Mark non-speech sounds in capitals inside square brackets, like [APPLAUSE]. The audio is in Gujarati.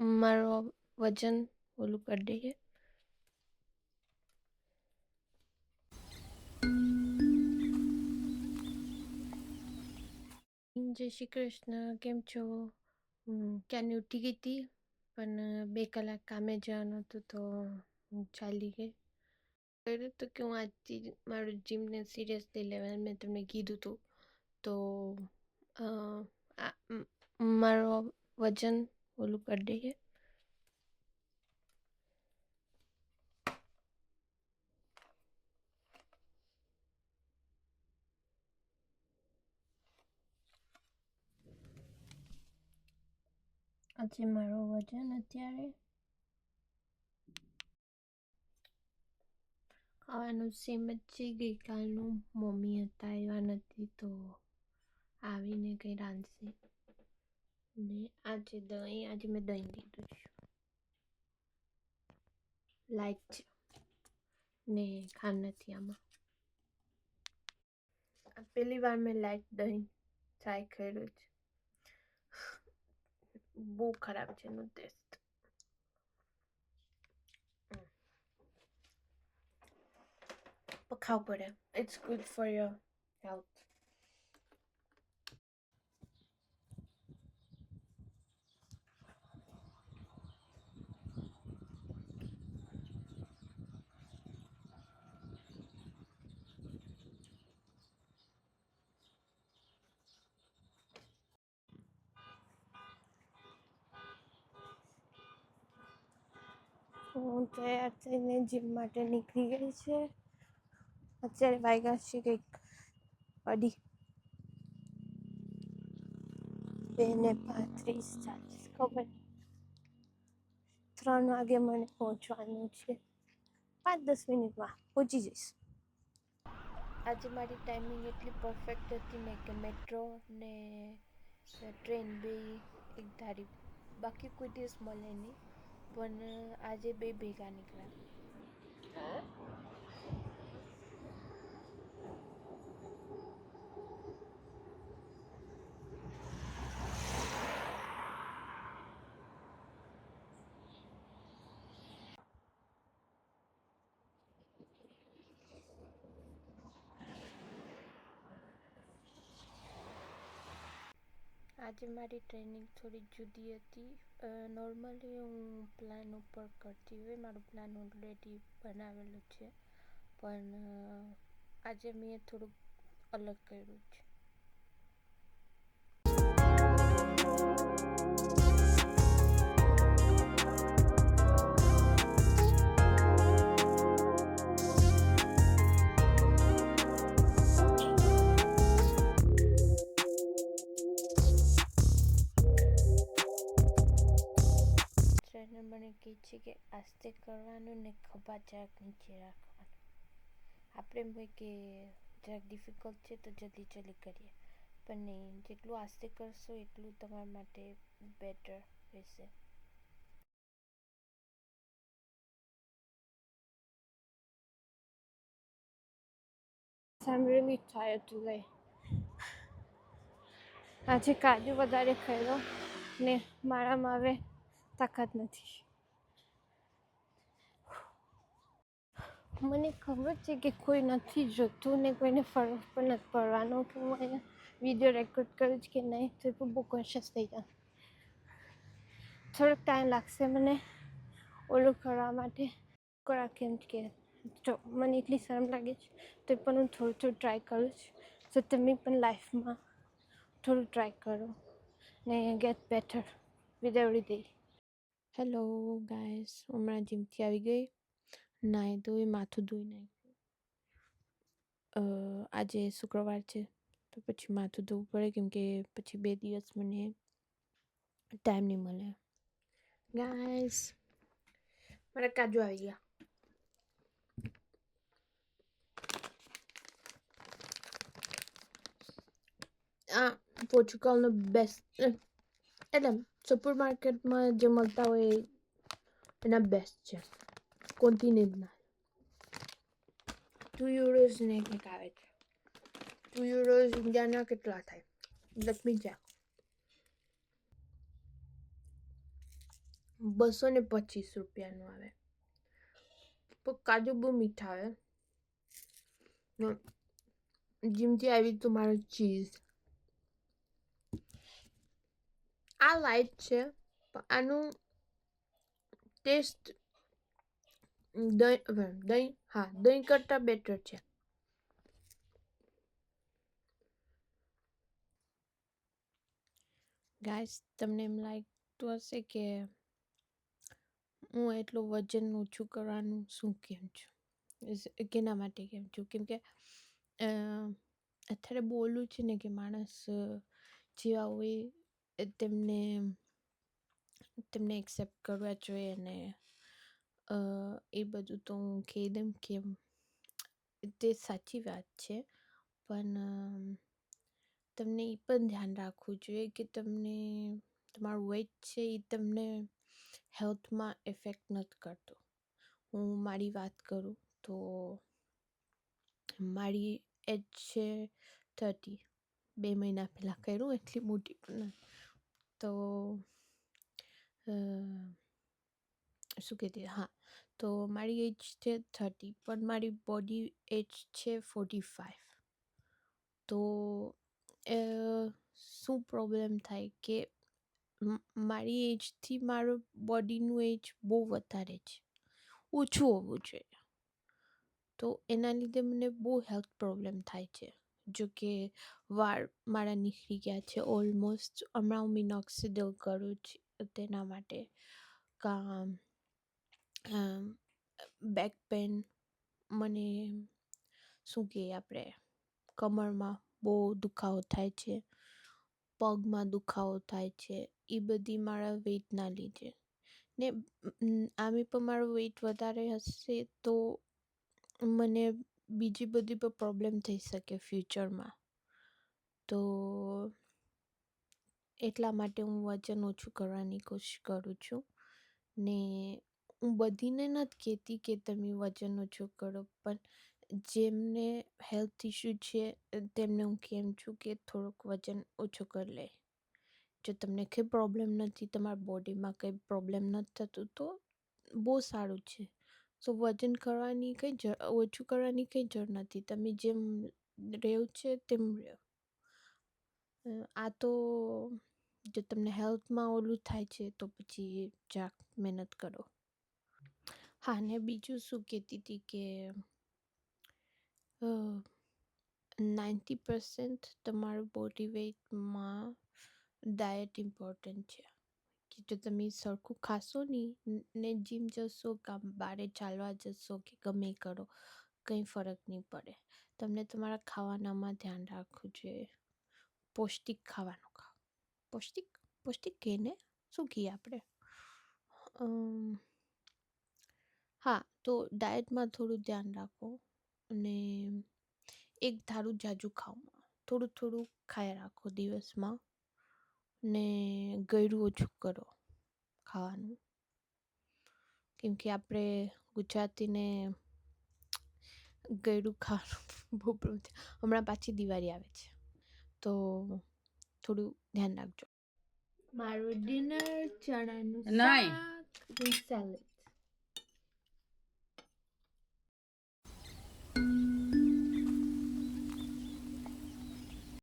મારો વજન ઓલું કરી દઈએ. જય શ્રી કૃષ્ણ, કેમ છો? ક્યાંની ઉઠી ગઈ હતી પણ બે કલાક કામે જવાનું હતું તો હું ચાલી ગઈ. કર્યું તો કે હું આજથી મારું જીમને સિરિયસલી લેવા મેં તમને કીધું હતું તો મારો વજન ઓલું કરી देंगे। આજે મારું વજન અત્યારે ખાવાનું સેમ જ છે ગઈકાલનું મમ્મી હતા એવા નથી તો આવીને કંઈ રાંધશે ને આજે દહીં આજે મેં દહીં લીધું છે લાઈટ છે ને ખાંડ નથી આમાં આ પહેલી વાર મેં લાઈટ દહીં ટ્રાય કર્યું છે બહુ ખરાબ છે એનું ટેસ્ટ પણ ખાવું પડે it's good for your health હું તૈયાર થઈને જીમ માટે નીકળી ગઈ છે. અત્યારે વાગ્યા છે કંઈક અઢી. બે ને પાંત્રીસ ચાલીસ, ખબર ત્રણ વાગે મને પહોંચવાનું છે. પાંચ દસ મિનિટમાં પહોંચી જઈશ. આજે મારી ટાઈમિંગ એટલી પરફેક્ટ હતી ને કે મેટ્રો ને ટ્રેન બે એક ધારી. બાકી કોઈ દિવસ મળે નહીં. પણ આજે બે ભેગા નીકળ્યા. આજે મારી ટ્રેનિંગ થોડી જુદી હતી. નોર્મલી હું પ્લાન ઉપર કરતી હોય, મારું પ્લાન ઓલરેડી બનાવેલું છે. પણ આજે મેં થોડુંક અલગ કર્યું છે. કે આસ્તે કરવાનું ને ખભા જરાક નીચે રાખવાનું. આપણે એમ હોય કે જરાક ડિફિકલ્ટ છે તો જલ્દી જલ્દી કરીએ. પણ નહીં, જેટલું આસ્તે કરશો એટલું તમારા માટે બેટર રહેશે. I'm really tired today. આજે કાજુ વધારે ખાઈ ને મારામાં હવે તાકાત નથી. મને ખબર છે કે કોઈ નથી જોતું ને કોઈને ફરક પણ નથી પડવાનો કે હું અહીંયા વીડિયો રેકોર્ડ કરું જ કે નહીં, તો પણ બહુ કોન્શિયસ થઈ જાય થોડોક ટાઈમ લાગશે મને ઓલું કરવા માટે. કરા કેમ કે જો, મને એટલી શરમ લાગે છે, તો પણ હું થોડું થોડું ટ્રાય કરું છું. તો તમે પણ લાઈફમાં થોડું ટ્રાય કરો ને get better with every day hello guys હમણાં જીમથી આવી ગઈ. નાહી એ માથું ધોઈ નાખ્યું આજે શુક્રવાર છે તો પછી માથું ધોવું પડે કેમ કે પછી બે દિવસ મને ટાઈમ નહીં મળે ગાઈસ મારા કાજુ આવી ગયા આ પોર્ચુગલનો બેસ્ટ એટલે સુપર માર્કેટમાં જે મળતા હોય એના બેસ્ટ છે કોન્ટિનેન્ટના ટુ યુરોઝ ને કંઈક આવે છે. ટુ યુરોઝ ઇન્ડિયાના કેટલા થાય? લેટ મી બસો ને પચીસ રૂપિયાનું આવે. કાજુ બહુ મીઠા આવે. જેમથી આવી તો મારો ચીઝ આ લાઈટ છે, પણ આનું ટેસ્ટ દહીં દહીં, હા, દહીં કરતાં બેટર છે. ગાઈસ તમને એમ લાગતું હશે કે હું એટલું વજન ઓછું કરવાનું શું કેમ છું? કેના માટે કેમ છું? કેમ કે અત્યારે બોલું છે ને કે માણસ જેવા હોય તેમને તેમને એક્સેપ્ટ કરવા જોઈએ અને એ બધું તો હું કહી દઉં કે તે સાચી વાત છે. પણ તમને એ પણ ધ્યાન રાખવું જોઈએ કે તમને તમારું વેટ છે એ તમને હેલ્થમાં ઇફેક્ટ નથી કરતો. હું મારી વાત કરું તો મારી એજ છે થર્ટી. બે મહિના પહેલાં કર્યું, એટલી મોટી પણ તો શું કહેતી હા, તો મારી એજ છે થર્ટી, પણ મારી બોડી એજ છે ફોર્ટી ફાઇવ તો શું પ્રોબ્લેમ થાય કે મારી એજથી મારું બોડીનું એજ બહુ વધારે છે. ઓછું હોવું જોઈએ. તો એના લીધે મને બહુ હેલ્થ પ્રોબ્લેમ થાય છે. જો કે વાળ મારા નીકળી ગયા છે ઓલમોસ્ટ, હમણાં હું મિનોક્સિડલ કરું છું, તેના માટે કામ બેક પેન મને શું કહીએ આપણે કમરમાં બહુ દુખાવો થાય છે, પગમાં દુખાવો થાય છે એ બધી મારા વેઇટના લીધે. ને આમે પણ મારો વેઇટ વધારે હશે તો મને બીજી બધી પણ પ્રોબ્લેમ થઈ શકે ફ્યુચરમાં તો એટલા માટે હું વજન ઓછું કરવાની કોશિશ કરું છું. ને હું બધીને નથી કહેતી કે તમે વજન ઓછું કરો પણ જેમને હેલ્થ ઇશ્યુ છે તેમને હું કેમ છું કે થોડુંક વજન ઓછું કરી લે. જો તમને કંઈ પ્રોબ્લેમ નથી, તમારા બોડીમાં કંઈ પ્રોબ્લેમ નથી થતું, તો બહુ સારું છે. સો વજન કરવાની કંઈ જ, ઓછું કરવાની કંઈ જરૂર નથી. તમે જેમ રહેવું છે, તેમ રહો આ તો જો તમને હેલ્થમાં ઓલું થાય છે, તો પછી જાક મહેનત કરો. હા, ને બીજું શું કહેતી હતી કે નાઇન્ટી પર્સન્ટ તમારું બોડી વેઇટમાં ડાયટ ઇમ્પોર્ટન્ટ છે. કે જો તમે સરખું ખાશો નહીં ને જીમ જશો કે બારે ચાલવા જશો કે ગમે કરો, કંઈ ફરક નહીં પડે. તમને તમારા ખાવાનામાં ધ્યાન રાખવું જોઈએ. પૌષ્ટિક ખાવાનું ખાઓ. પૌષ્ટિક? પૌષ્ટિક કહે ને? શું કહીએ આપણે હા તો ડાયટમાં થોડું ધ્યાન રાખો અને એક ધારું જાજુ ખાઓ. થોડું થોડું ખાઈ રાખો દિવસમાં ને ગળ્યું ઓછું કરો ખાવાનું. કેમ કે આપણે ગુજરાતીને ગળ્યું ખાવાનું [LAUGHS] બહુ પ્રોબ્લેમ છે. હમણાં પાછી દિવાળી આવે છે. તો થોડું ધ્યાન રાખજો. મારું ડિનર ચણાનું નહીં. શાક સેલેડ.